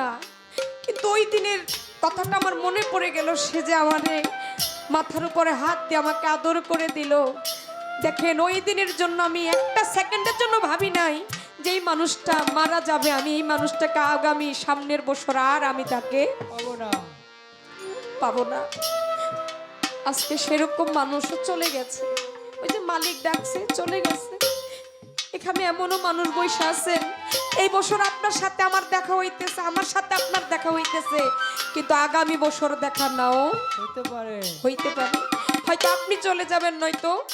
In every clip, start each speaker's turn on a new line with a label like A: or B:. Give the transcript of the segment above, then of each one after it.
A: না। কিন্তু ওই দিনের কথাটা আমার মনে পড়ে গেল, সে যে আমারে মাথার উপরে হাত দিয়ে আমাকে আদর করে দিল। দেখেন, ওই দিনের জন্য আমি একটা সেকেন্ডের জন্য ভাবি নাই যে এই মানুষটা মারা যাবে। আমি এই মানুষটাকে আগামী সামনের বছর আর আমি তাকে
B: পাবো না।
A: পাবো না। আজকে সেরকম মানুষও চলে গেছে। ওই যে মালিক ডাকছে, চলে গেছে। এখানে এমনও মানুষ বসে আছেন এই বছর আপনার সাথে আমার দেখা হইতেছে আমার সাথে আপনার দেখা হইতেছে। কিন্তু আগামী বছর দেখা নাও।
B: হইতে পারে।
A: হইতে পারে। হয়তো আপনি চলে যাবেন নয়তো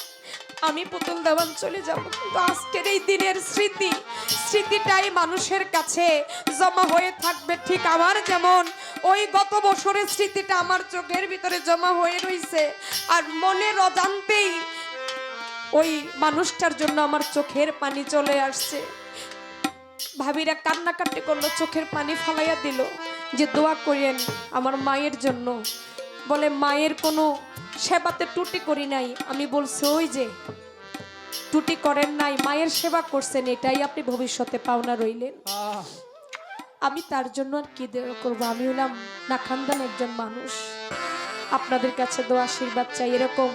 A: আমি পুতুল দেওয়ান চলে যাব। কিন্তু আজকের এই দিনের স্মৃতি স্মৃতিটাই মানুষের কাছে জমা হয়ে থাকবে ঠিক আমার যেমন। ওই গত বছরের স্মৃতিটা আমার চোখের ভিতরে জমা হয়ে রইছে। আর মনের অজান্তেই ওই মানুষটার জন্য আমার চোখের পানি চলে আসছে। ভাবিরা কান্নাকাটি করল চোখের পানি ফালাইয়া দিল যে দোয়া করেন আমার মায়ের জন্য। বলে মায়ের কোনো সেবাতে টুটি করি নাই। আমি বলছি ওই যে টুটি করেন নাই মায়ের সেবা করছেন এটাই আপনি ভবিষ্যতে পাওনা রইলেন। আমি তার জন্য আর কি করব? আমি হলাম না নাখানদান একজন মানুষ। আপনাদের কাছে দোয়া আশীর্বাদ চাই এরকম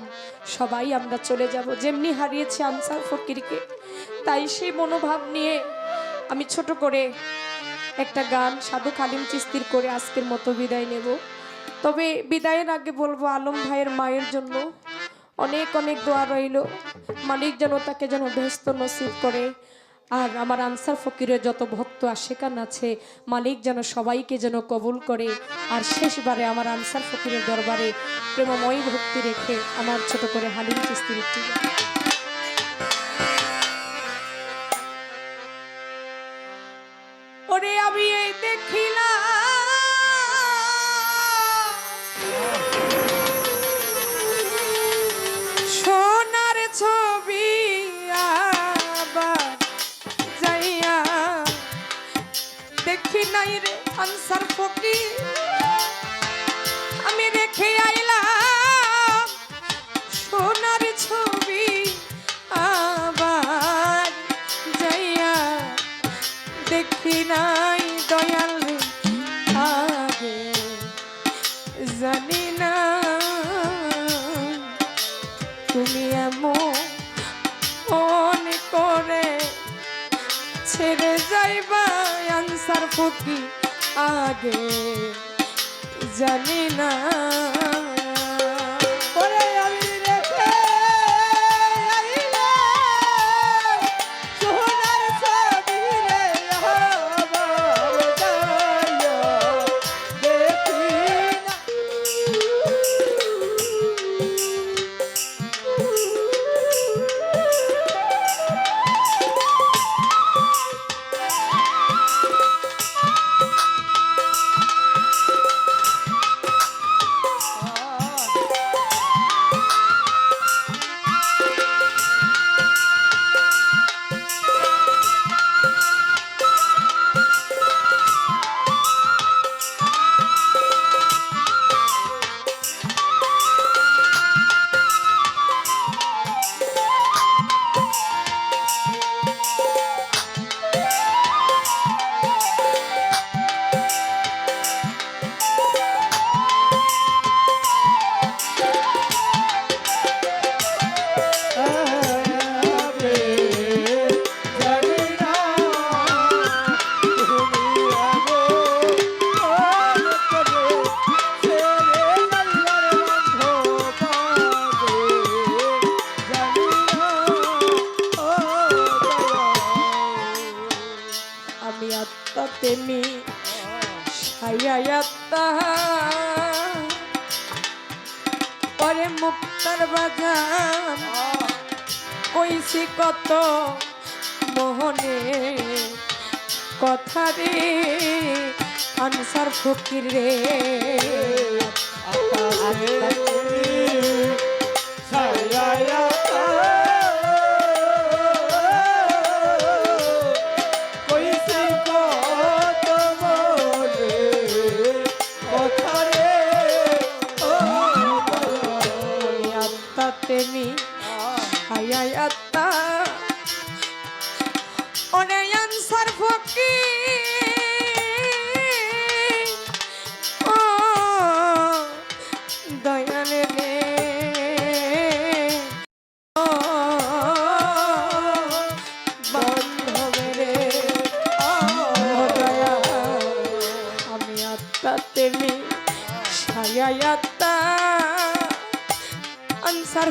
A: সবাই আমরা চলে যাব। যেমনি হারিয়েছি আনসার ফকিরকে তাই সেই মনোভাব নিয়ে আমি ছোট করে একটা গান সাধু খালিম চিস্তির করে আজকের মতো বিদায় নেব। তবে বিদায়ের আগে বলব, আলম ভাইয়ের মায়ের জন্য অনেক অনেক দোয়া রইল। মালিক যেন তাকে যেন ব্যস্ত নসিব করে। আর আমার আনসার ফকিরের যত ভক্ত আশেকান আছে, মালিক যেন সবাইকে যেন কবুল করে। আর শেষবারে আমার আনসার ফকিরের দরবারে প্রেমময়ী ভক্তি রেখে আমার ছোট করে হালিম চিস্তির একটি দেখিলাম সোনার ছবি আবার যাইয়া দেখি ছেড়ে যাইবা আনসার ফকি আগে জানি না।
B: আমি
A: আত্মা তেমি ছাইয়া আত্মা পরে মুক্তার বাজান কইছি কত মোহনে। কথা রে, আনসার ফকির রে।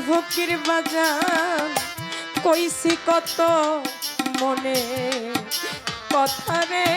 A: ফকির বাজান কইসি কত মনে কথা রে।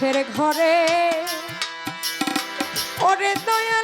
A: মানুষের ঘরে। ওরে
B: দয়া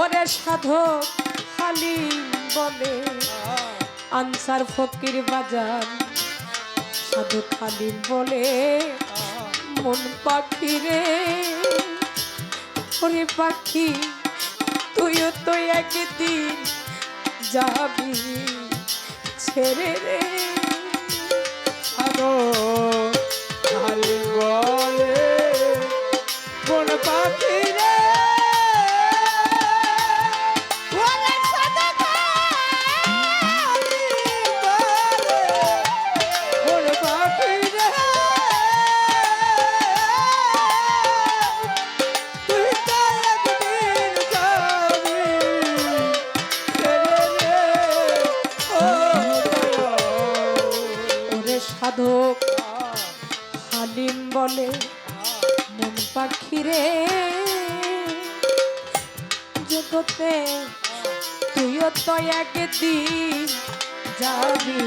A: ওরে সাধক খালি বলে, আনসার ফকির বাজার সাধু খালি বলে, মন পাখি রে, ওরে পাখি, তুইও তো একদিন যাবি ছেড়ে রে।
B: সাধু খালি বল
A: সাধক হালিম বলে মন পাখিরে জগতে তুইও তো একদিন যাবি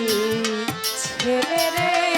A: ছেড়ে রে।